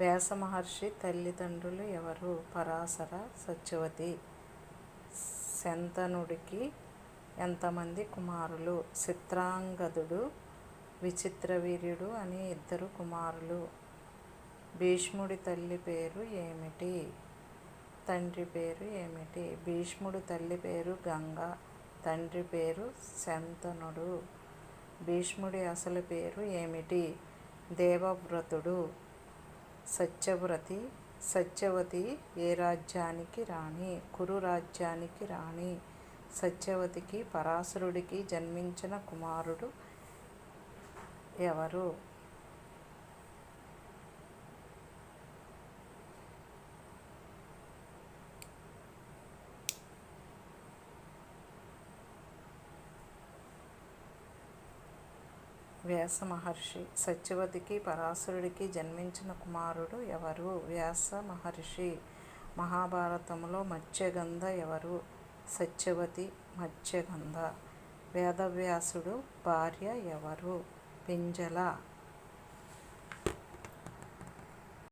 వ్యాస మహర్షి తల్లిదండ్రులు ఎవరు? పరాశర సత్యవతి. శంతనుడికి ఎంతమంది కుమారులు? చిత్రాంగదుడు విచిత్రవీర్యుడు అని ఇద్దరు కుమారులు. భీష్ముడి తల్లి పేరు ఏమిటి? తండ్రి పేరు ఏమిటి? భీష్ముడి తల్లి పేరు గంగ తండ్రి పేరు శంతనుడు. భీష్ముడి అసలు పేరు ఏమిటి? దేవవ్రతుడు. సత్యవ్రతి సత్యవతి ఏ రాజ్యానికి రాణి? కురు రాజ్యానికి రాణి. సత్యవతికి పరాశరుడికి జన్మించిన కుమారుడు ఎవరు? వ్యాస మహర్షి సత్యవతికి పరాశరుడికి జన్మించిన కుమారుడు ఎవరు? వ్యాస మహర్షి మహాభారతంలో మత్స్యగంధ ఎవరు? సత్యవతి మత్స్యగంధ. వేదవ్యాసుడు భార్య ఎవరు? పింజల